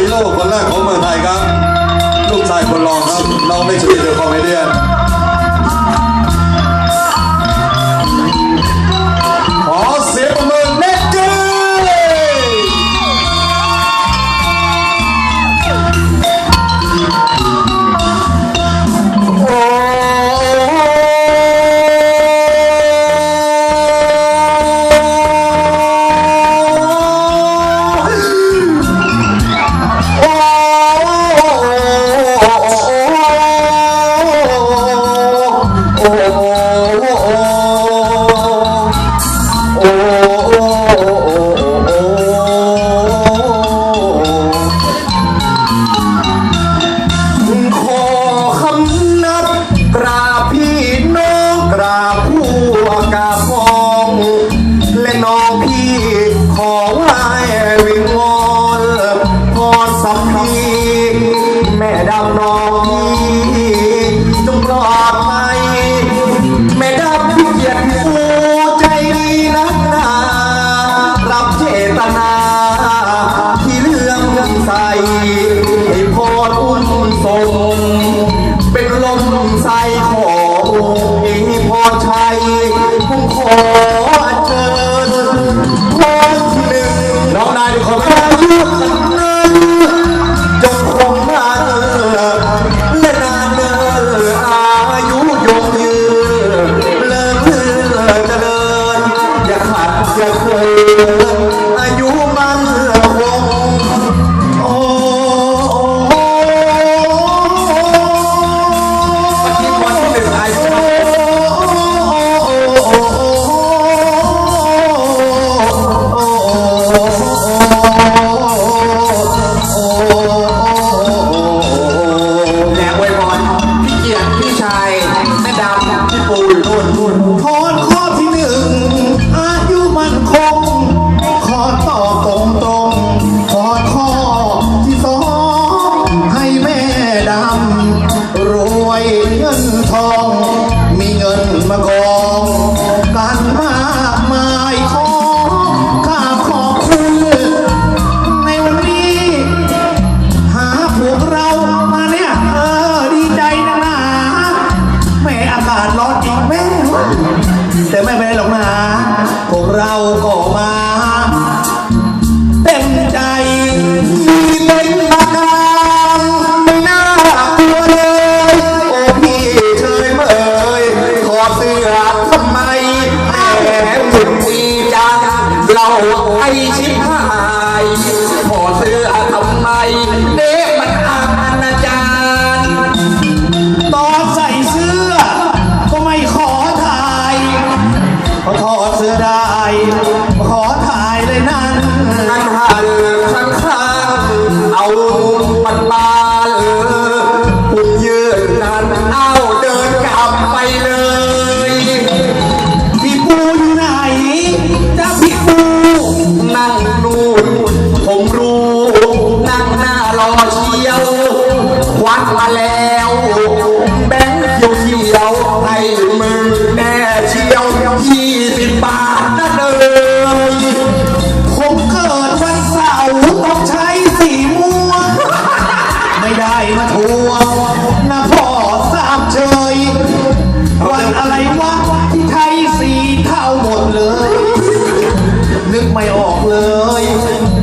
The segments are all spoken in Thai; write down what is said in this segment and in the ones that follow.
ฮีโร่คนแรกของเมืองไทยครับ ลูกชายคนรองครับน้องเม็กวยเดอร์คอมเมเดี้่วิงวอนพอสัำนีแม่ดำน้องพี่จงปลอดภัยแม่ดำผู้เกียรติผู้ใจดีนักนารับเจตนา ที่เรื่องใสให้พออุ่นทรงเป็นลมใสขอให้พอชัยผู้ขอเชิอหนึ่ น้องนายทุกคนอายุนั้จงคงมานและนานเอออายุยงยืนเลิศเจริญอย่าขาดอย่าเคยำรวยเงินทอง มีเงินมากองกันมากมายขอข้าขอบคุณในวันนี้ หาพวกเรามาเนี่ยเออดีใจนะนะแม่อากาศร้อนจริแม่แต่ไม่เป็นหรอกนะพวกเราก็มา พายถอดเสื้อทำไมเด็กมัน ơi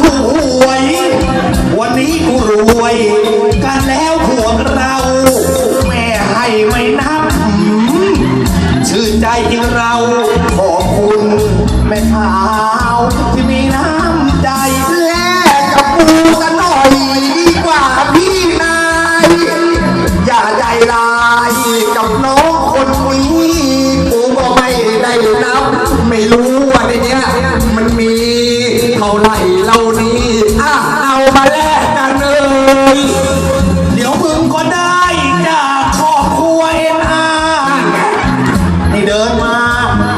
ถูวย วันนี้กูรวย กันแล้วพวกเรา แม่ให้ไม่นับ ชื่นใจที่เราขอบคุณ แม่ขาวที่มีน้ำใจแลกกับกูกันหน่อยดีกว่าพี่นาย อย่าใจลายกับน้องคนนี้กูก็ไม่ได้นับ ไม่รู้ว่าในนี้มันมีเท่าไหร่ เรานี้อะเอามาแลกกันเลยเดี๋ยวมึงก็ได้จากครอบครัวเอ็นอาให้เดินมา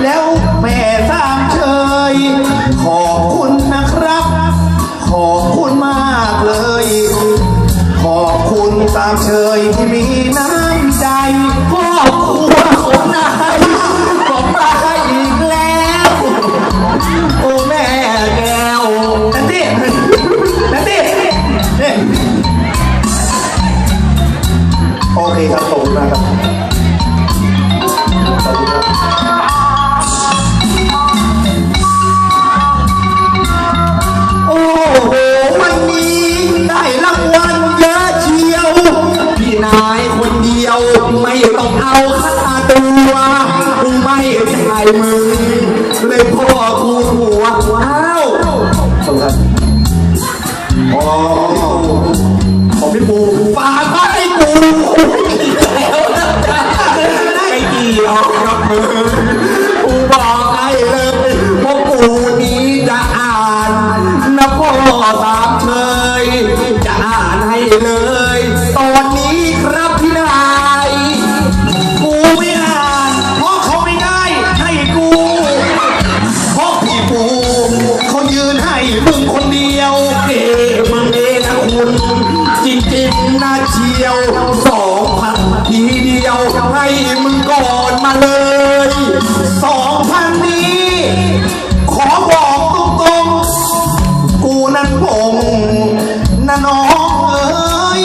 แล้วแม่สามเชยขอบคุณนะครับ ขอบคุณมากเลย ขอบคุณตามเชยที่มี ค่าตัวไม่ใช่มึงเลยพ่อคูหัวว้าวขอบคุณครับอ๋อของพี่ปูฝากไว้ให้กูแล้วนะไม่เกี่ยวกับมึงกูบอกให้เลยว่าปูนี้จะอ่านนะพ่อสามเชยจะอ่านให้เลย จริงๆนะเชียวสองพันทีเดียวให้มึงก่อนมาเลยสองพันนี้ ขอบอกตรงๆ กูนั้นพงนะน้องเอ้ย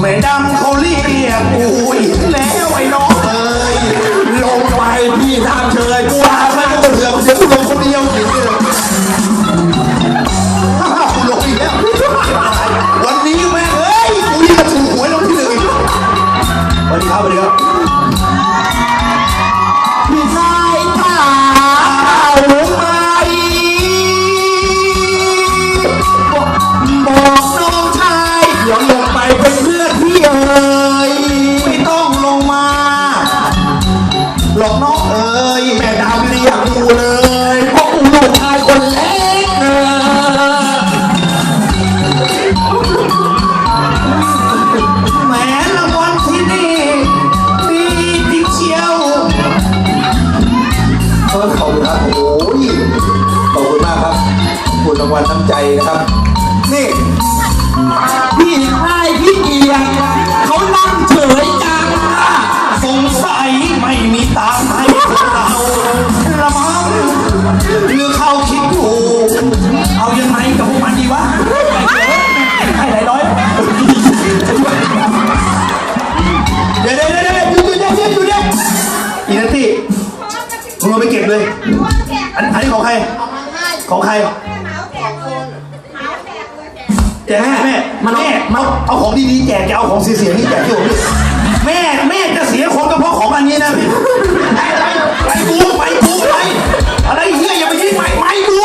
แม่ดำเขาเรียกกูอีกแล้วไอ้น้องเอ้ยลงไปพี่ทำเชยกูหาไม่ก็เหลือเสียกูลงคนเดียว Oh, my God. พี่ชายพี่เกียรติเขานั่งเฉยจังอะสงสัยไม่มีตังค์ให้พวกเราละมั้งหรือเขาคิดถูกเอายังไงกับพวกมันดีวะให้หลายร้อยเดี๋ยวเดี๋ยวเดี๋ยวเดี๋ยวหยุดหยุดเดี๋ยวหยุดหยุดเดี๋ยวอีนัตตี้มึงเอาไปเก็บเลย อันอันนี้ของใคร ของใคร แจกแม่มันแม่มาเอาของดีๆแจกจะเอาของเสียๆนี่แจกที่ผมนี่แม่แม่จะเสียคนก็เพราะของอันนี้นะพี่ไปอะไรไปกูไปกูไปอะไรเฮียอย่าไปยิ้มไปไปกู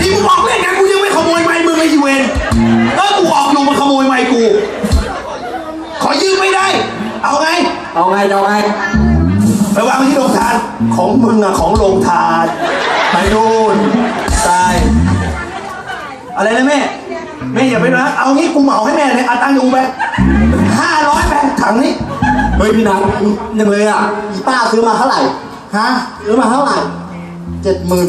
ที่มึงบอกเล่นกันกูยังไม่ขโมยไม้มึงไอ้ยูเวนเออกูออกอยู่มาขโมยไม้กู ขอยืมไม่ได้ เอาไงเอาไงเอาไงไปวางไว้ที่โรงทานของมึงอะของโรงทานไปนู่นตายอะไรนะแม่ แม่อย่าไปนะเอางี้กูเหมาให้แม่เลยเอาตังค์ดูไปห้าร้อยไปถังนี้เฮ้ยพี่นัทยังเลยอะอีป้าซื้อมาเท่าไหร่ฮะซื้อมาเท่าไหร่เจ็ดหมื่น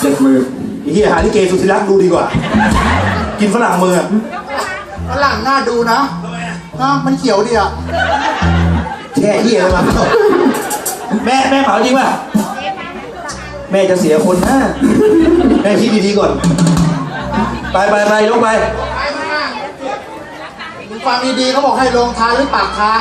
เจ็ดมือไอ้เฮียหาที่เกสุธิรักษ์ดูดีกว่า กินฝรั่งมืออะฝรั่งน่าดูนะฮะมันเขียวดีอะแช่เฮียเลยมาแม่แม่เผาจริงป่ะแม่จะเสียคนนะแม่คิดดีๆก่อน ไปไปไปยกไป มึงฟังดีๆเขาบอกให้ลงทานหรือปากทาง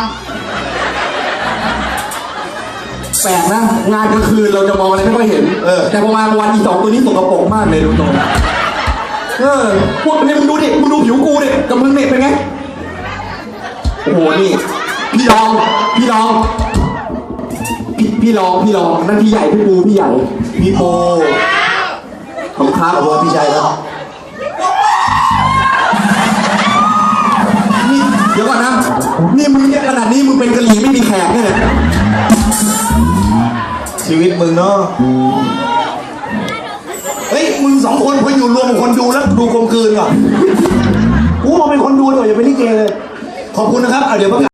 แปลกนะ งานกลางคืนเราจะมองอะไรไม่ค่อยเห็น เออ แต่พอมากลางวันอีสองตัวนี้สกปรกมากเลยดูตรงเออ พวกนี้มึงดูดิ มึงดูผิวกูดิกับมึงเนี่ยเป็นไง โอ้โห นี่ พี่ลอง พี่ลอง พี่พี่รอง พี่รอง นั่นพี่ใหญ่ พี่ปู พี่ใหญ่ พี่โปขอบคุณครับขอบคุณพี่ชัยครับ เป็นกะหรี่ไม่มีแขกเนี่ยนะชีวิตมึงเนาะเฮ้ยมึงสองคนพออยู่รวมกับคนดูแล้วดูกลมกลืนก่อนกูมาเป็นคนดูดีกว่าอย่าเป็นลิเกเลย ขอบคุณนะครับอะเดี๋ยวประกาศ